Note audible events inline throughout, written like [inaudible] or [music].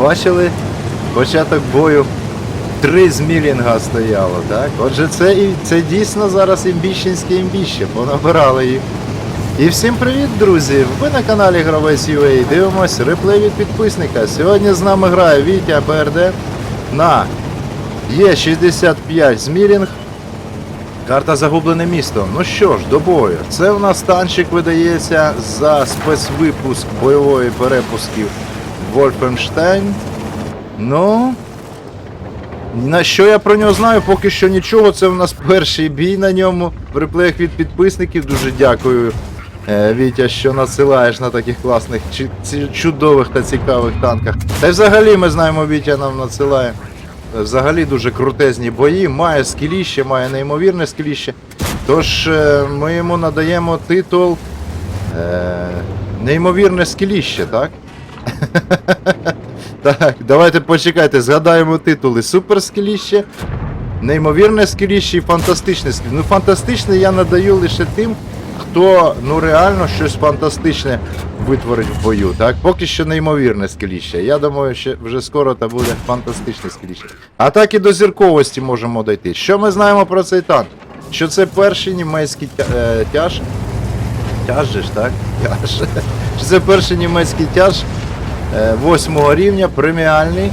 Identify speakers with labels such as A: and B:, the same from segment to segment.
A: Бачили початок бою? Три з Мілінга стояло, так? Отже, це це дійсно зараз імбіщенське імбіще, понабирали їх. І всім привіт, друзі! Ви на каналі Гравець UA. Дивимось реплей від підписника. Сьогодні з нами грає Вітя БРД на Є65 Змілінг. Карта Загублене місто. Ну що ж, до бою. Це в нас танчик видається за спецвипуск бойової перепусків Вольфенштейн. Ну. На що я про нього знаю, поки що нічого. Це в нас перший бій на ньому. В від підписників. Дуже дякую, е, Вітя, що надсилаєш на таких класних, чудових та цікавих танках. Та й взагалі ми знаємо, Вітя нам надсилає. Взагалі дуже крутезні бої, має скіліще, має неймовірне скіліще. Тож е, ми йому надаємо титул е, Неймовірне скіліще, так? [laughs] Так, давайте почекайте, згадаємо титули. Супер скіліще, неймовірне скіліще і фантастичне скіліще. Ну, фантастичне я надаю лише тим, хто ну реально щось фантастичне витворить в бою. Так, поки що неймовірне скіліще. Я думаю, що вже скоро це буде фантастичне скіліще. А так і до зірковості можемо дойти. Що ми знаємо про цей танк? Що це перший німецький е, тяж. Тяж же так? Тяж. [laughs] Що це перший німецький тяж е, восьмого рівня, преміальний,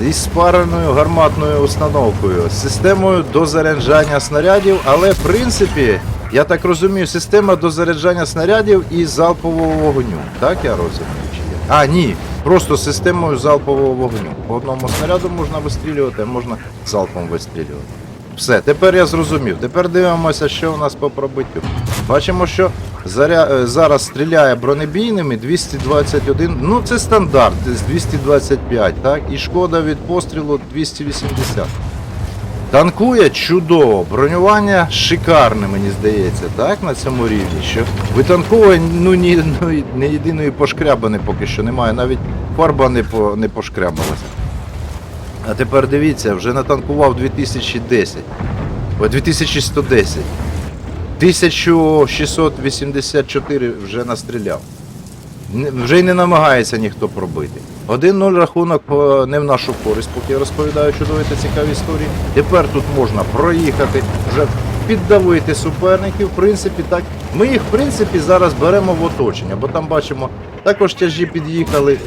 A: із спареною гарматною установкою, з системою дозаряджання снарядів, але в принципі, я так розумію, система дозаряджання снарядів і залпового вогню. Так я розумію? Чи є? А, ні. Просто системою залпового вогню. По одному снаряду можна вистрілювати, а можна залпом вистрілювати. Все, тепер я зрозумів. Тепер дивимося, що у нас по пробиттю. Бачимо, що заря... е, зараз стріляє бронебійними 221. Ну, це стандарт з 225, так? І шкода від пострілу 280. Танкує чудово, бронювання шикарне, мені здається, так, на цьому рівні. Що витанковує ну, ні, ну, і- не єдиної пошкрябани поки що немає, навіть фарба не, по, не пошкрябалася. А тепер дивіться, вже натанкував 2010. О, 2110. 1684 вже настріляв. Вже й не намагається ніхто пробити. 1-0 рахунок е, не в нашу користь, поки я розповідаю чудові та цікаві історії. Тепер тут можна проїхати, вже піддавити суперників. В принципі, так. Ми їх, в принципі, зараз беремо в оточення, бо там бачимо, також тяжі під'їхали е,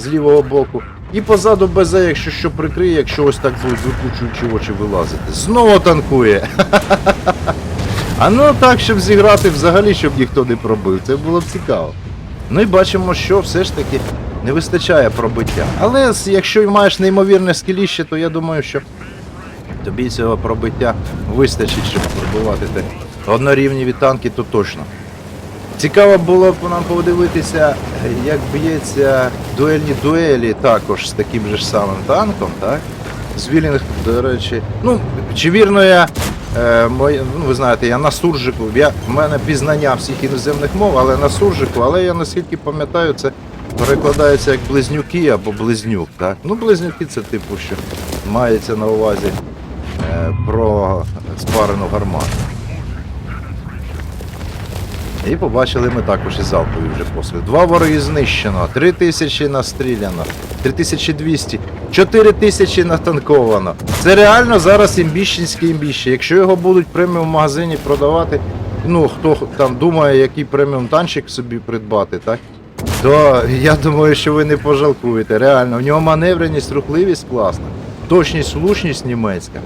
A: з лівого боку. І позаду БЗ, якщо що прикриє, якщо ось так будуть виклучуючи очі вилазити. Знову танкує. [laughs] А ну так, щоб зіграти взагалі, щоб ніхто не пробив. Це було б цікаво. Ну і бачимо, що все ж таки не вистачає пробиття. Але якщо маєш неймовірне скіліще, то я думаю, що тобі цього пробиття вистачить, щоб пробивати те однорівневі танки, то точно. Цікаво було б нам подивитися, як б'ється дуельні дуелі також з таким же ж самим танком, так? Звілінг, до речі. Ну, чи вірно я. Е, моє, ну, ви знаєте, я на суржику. Я, в мене пізнання всіх іноземних мов, але на суржику, але я наскільки пам'ятаю, це перекладається як близнюки або близнюк. Так? Ну, близнюки це типу, що мається на увазі е, про спарену гармату. І побачили ми також і залпові вже постріли. Два вороги знищено, 3000 настріляно, 3200, 4000 натанковано. Це реально зараз імбіщенське імбіще. Якщо його будуть преміум в магазині продавати, ну хто там думає, який преміум танчик собі придбати, так? То я думаю, що ви не пожалкуєте. Реально, в нього маневреність, рухливість класна, точність, влучність німецька.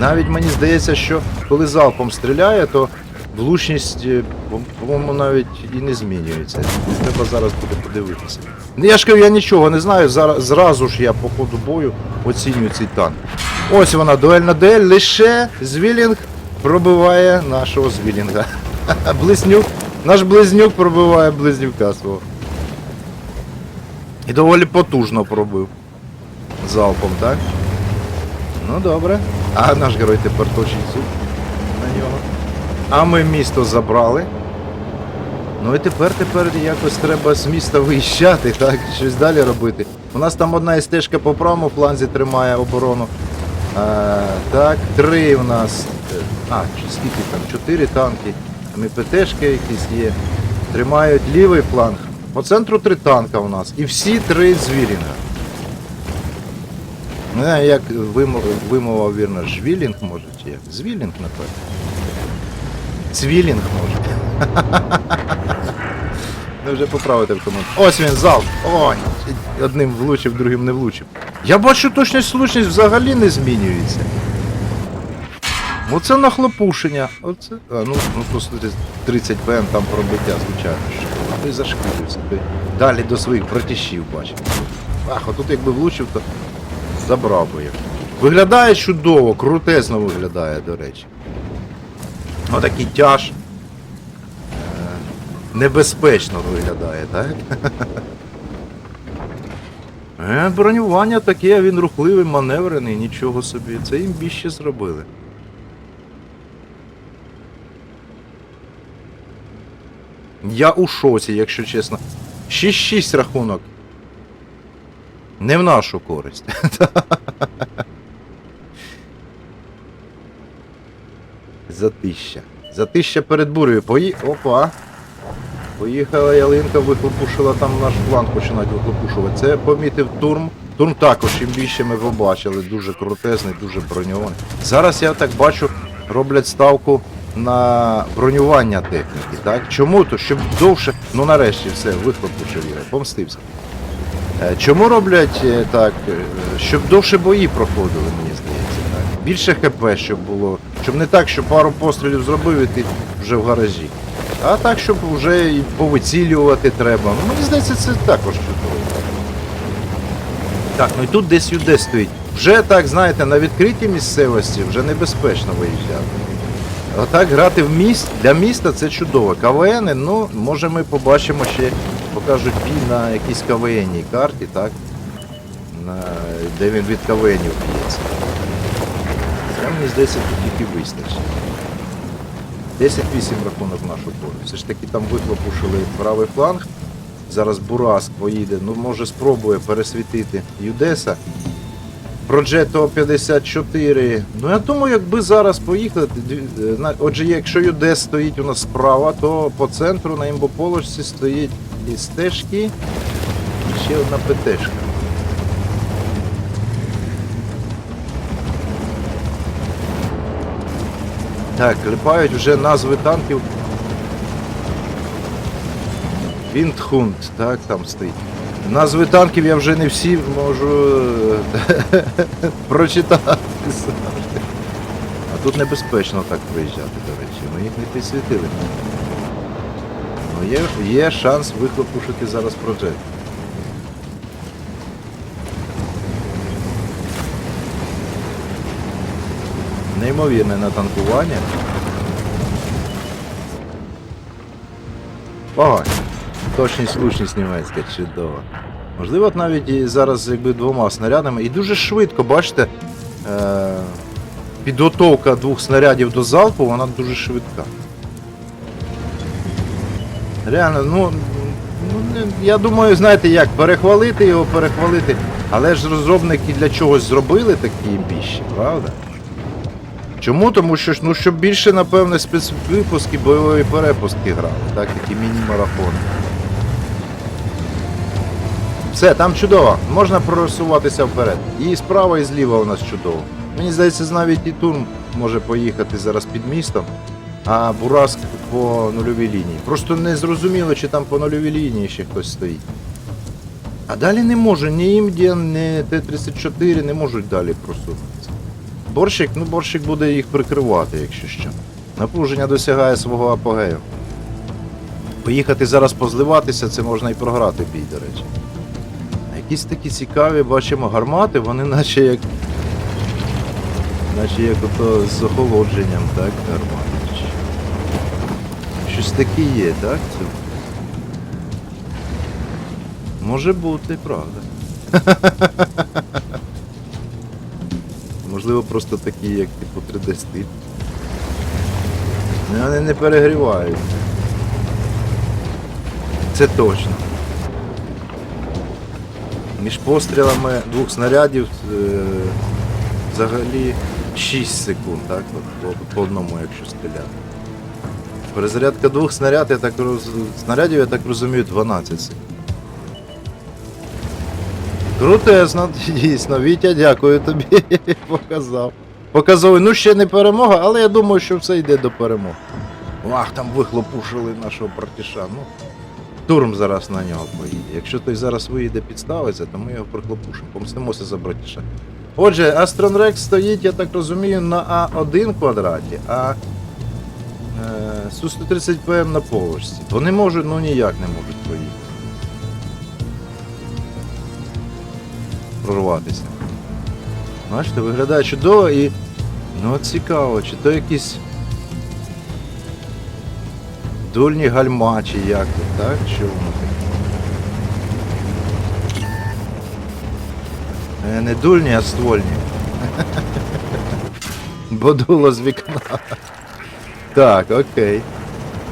A: Навіть мені здається, що коли залпом стріляє, то влучність, е, по- по-моєму, навіть і не змінюється. Треба зараз буде подивитися. Ну, Я ж кажу, я нічого не знаю. Зараз зразу ж я по ходу бою оцінюю цей танк. Ось вона, дуельна дуель, лише звілінг пробиває нашого звілінга. [laughs] Близнюк. Наш близнюк пробиває близнюка свого. І доволі потужно пробив. Залпом, так? Ну добре. А наш герой тепер точить зуб на нього. А ми місто забрали. Ну і тепер тепер якось треба з міста виїжджати, так, щось далі робити. У нас там одна стежка по правому фланзі тримає оборону. А, так, три у нас. е, А, скільки там? Чотири танки. Там і ПТшки якісь є. Тримають лівий фланг. По центру три танка у нас. І всі три звірінга. Не як вимова вірно, жвілінг може чи як? Звілінг, напевно. Цвілінг може. Ну [laughs] вже поправити в комент. Ось він залп. Ой, одним влучив, другим не влучив. Я бачу точність слушність взагалі не змінюється. Оце нахлопушення. Оце. А, ну, ну просто 30 ПМ там пробиття, звичайно. що. А той зашкілився. Далі до своїх братішів бачив. Ах, а тут якби влучив, то забрав би їх. Виглядає чудово, крутезно виглядає, до речі. Отакий тяж. Е, Небезпечно виглядає, так? [laughs] Е, бронювання таке, він рухливий, маневрений, нічого собі. Це їм більше зробили. Я у шоці, якщо чесно. 6-6 рахунок. Не в нашу користь. [laughs] Затища. Затища перед бурею. Пої... Опа. Поїхала ялинка, вихлопушила там наш план починати вихлопушувати. Це помітив турм. Турм також, чим більше ми побачили, дуже крутезний, дуже броньований. Зараз я так бачу, роблять ставку на бронювання техніки. Так? Чому? То щоб довше, ну нарешті все, вихлопушив його, помстився. Е, Чому роблять е, так, е, щоб довше бої проходили, мені здається. Так? Більше ХП, щоб було. Щоб не так, що пару пострілів зробив і ти вже в гаражі. А так, щоб вже і повицілювати треба. Ну, мені здається, це також чудово. Так, ну і тут десь юде стоїть. Вже так, знаєте, на відкритій місцевості вже небезпечно виїжджати. Отак грати в міст для міста це чудово. КВН, ну, може ми побачимо ще, покажуть бій на якійсь КВН карті, так? На, де він від КВНів б'ється. Це, мені здається, тут тільки вистачить. 10-8 рахунок в нашу полю. Все ж таки там вихлопушили правий фланг. Зараз Бурас поїде, ну може спробує пересвітити Юдеса. Проджето 54. Ну я думаю, якби зараз поїхати. е, Отже, якщо Юдес стоїть у нас справа, то по центру на імбополочці стоїть і стежки, і ще одна ПТшка. Так, клепають вже назви танків. Віндхунд, так, там стоїть. Назви танків я вже не всі можу [laughs] прочитати. А тут небезпечно так приїжджати, до речі. Ми їх не підсвітили. Ну, є, є шанс вихлопушити зараз проджект. Неймовірне натанкування. Ой, точність влучність німецька, чудово. Можливо, навіть зараз якби двома снарядами. І дуже швидко, бачите, е- підготовка двох снарядів до залпу, вона дуже швидка. Реально, ну, ну я думаю, знаєте як, перехвалити його, перехвалити. Але ж розробники для чогось зробили такі більші, правда? Чому? Тому що ну, щоб більше, напевне, спецвипуски, бойові перепустки грали, так, такі міні-марафони. Все, там чудово, можна просуватися вперед. І справа, і зліва у нас чудово. Мені здається, навіть і Турм може поїхати зараз під містом, а Бураск по нульовій лінії. Просто не зрозуміло, чи там по нульовій лінії ще хтось стоїть. А далі не може, ні Імдіан, ні Т-34 не можуть далі просунутися. Борщик, ну борщик буде їх прикривати, якщо що. Напруження досягає свого апогею. Поїхати зараз позливатися, це можна і програти бій, до речі. Якісь такі цікаві, бачимо, гармати, вони наче як. Наче як ото з охолодженням, так, гармати. Щось таке є, так? Це... Може бути, правда. [laughs] Можливо, просто такі, як типу 3D стиль. Вони не перегрівають. Це точно. Між пострілами двох снарядів е, взагалі 6 секунд, так? От, по, по одному, якщо стріляти. Перезарядка двох снаряд, я так роз... снарядів, я так розумію, 12 секунд. Крутезно, [laughs] дійсно, Вітя, дякую тобі. [laughs] Показав. Показовий. Ну ще не перемога, але я думаю, що все йде до перемоги. Ах, там вихлопушили нашого братіша. Ну, турм зараз на нього поїде. Якщо той зараз виїде підставиться, то ми його прихлопушимо. Помстимося за братіша. Отже, Астрон стоїть, я так розумію, на А1 квадраті, а е, Су-130 ПМ на поверсі. Вони можуть, ну ніяк не можуть поїхати. Прорватися. Бачите, виглядає чудово і. Ну цікаво, чи то якісь. Дульні гальма, чи як то, так? Що воно таке? Е, Не дульні, а ствольні. [laughs] Бо дуло з вікна. Так, окей.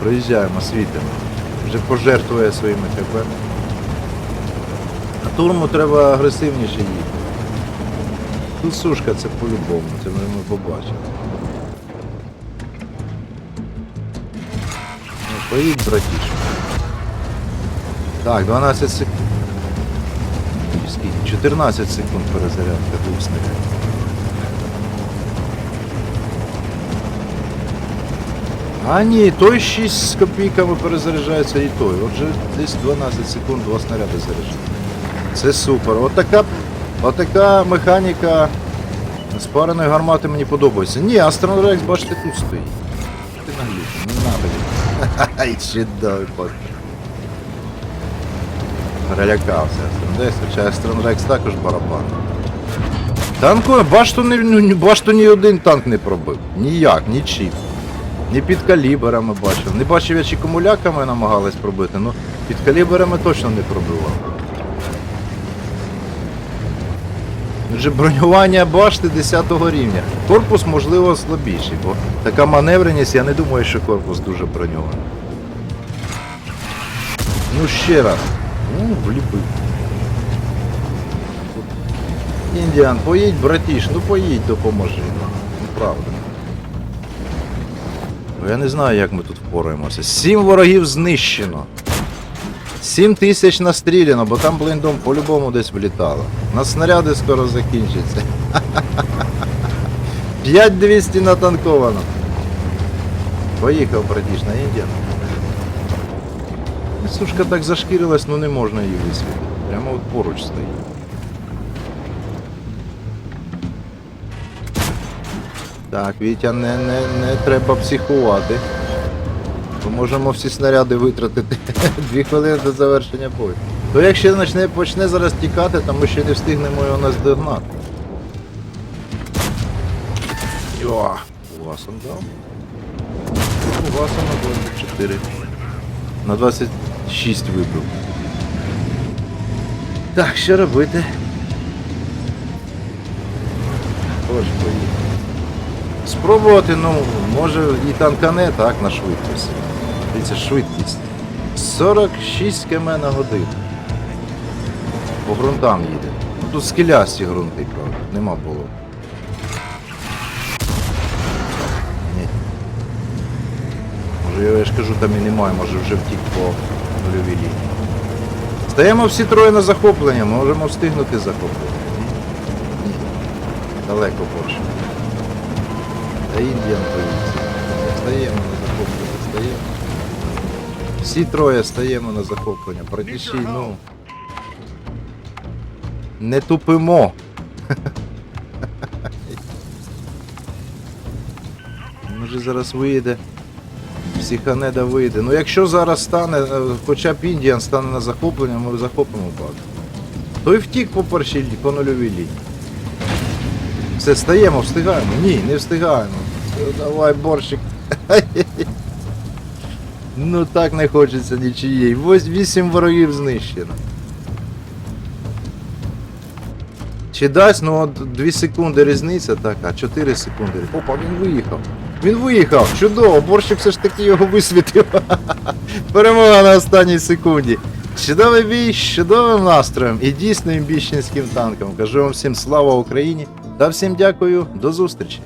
A: Проїжджаємо, світимо. Вже пожертвує своїми ХП. Турму треба агресивніше їхати. Тут сушка це по-любому, це ми, побачимо. Ну, поїдь, братіше. Так, 12 секунд. Скільки? 14 секунд перезарядка снарядів. А ні, той 6 з копійками перезаряджається і той. Отже, десь 12 секунд два снаряди заряджають. Це супер. Отака, отака механіка спареної гармати мені подобається. Ні, Астрон Рекс, бачите, тут стоїть. Ти наглюся, не надо. Ай, чудовий пот. Перелякався Астрон Рекс, хоча Астрон також барабан. Танку, башту, ні, ну, башту ні один танк не пробив. Ніяк, нічим. Ні під калібрами бачив. Не бачив я чи комуляками намагались пробити, ну під калібрами точно не пробивав. Вже бронювання башти 10 рівня. Корпус, можливо, слабіший, бо така маневреність, я не думаю, що корпус дуже броньований. Ну ще раз. Ну, вліпив. Індіан, поїдь, братіш, ну поїдь, допоможи. Ну, правда. Ну, Я не знаю, як ми тут впораємося. Сім ворогів знищено. Сім тисяч настріляно, бо там блиндом по-любому десь влітало. На снаряди скоро закінчиться. 5200 [laughs] натанковано. Поїхав, братіш, на Індіан. Сушка так зашкірилась, ну не можна її висвітити. Прямо от поруч стоїть. Так, Вітя, не, не, не треба психувати. Бо можемо всі снаряди витратити [laughs] дві хвилини до завершення бою. То якщо почне, почне зараз тікати, то ми ще не встигнемо його наздогнати. Йо, Угасом дав. Угасом на 24. На 26 вибив. Так, що робити? Хоч поїхав. Спробувати, ну, може і танкане, так, на швидкість. Дивіться, швидкість. 46 км на годину. По ґрунтам їде. Ну, тут скелясті ґрунти, правда. Нема було. Ні. Може я ж кажу, там і немає, може вже втік по нульовій лінії. Стаємо всі троє на захоплення, можемо встигнути захоплення. Ні. Далеко Польща. Та Індіан захоплення, стаємо. Всі троє стаємо на захоплення. Братіші, ну. Не тупимо. [laughs] Може зараз вийде. Психанеда вийде. Ну якщо зараз стане, е, хоча б Індіан стане на захоплення, ми захопимо базу. Той втік по першій по нульовій лінії. Все, стаємо, встигаємо. Ні, не встигаємо. Давай, борщик. [laughs] Ну так не хочеться нічиєї. Вісім ворогів знищено. Чи дасть, ну от 2 секунди різниця така, 4 секунди. Опа, він виїхав. Він виїхав! Чудово, борщик все ж таки його висвітив. [laughs] Перемога на останній секунді. Чудовий бій з чудовим настроєм і дійсно імбіщенським танком. Кажу вам всім слава Україні та всім дякую, до зустрічі.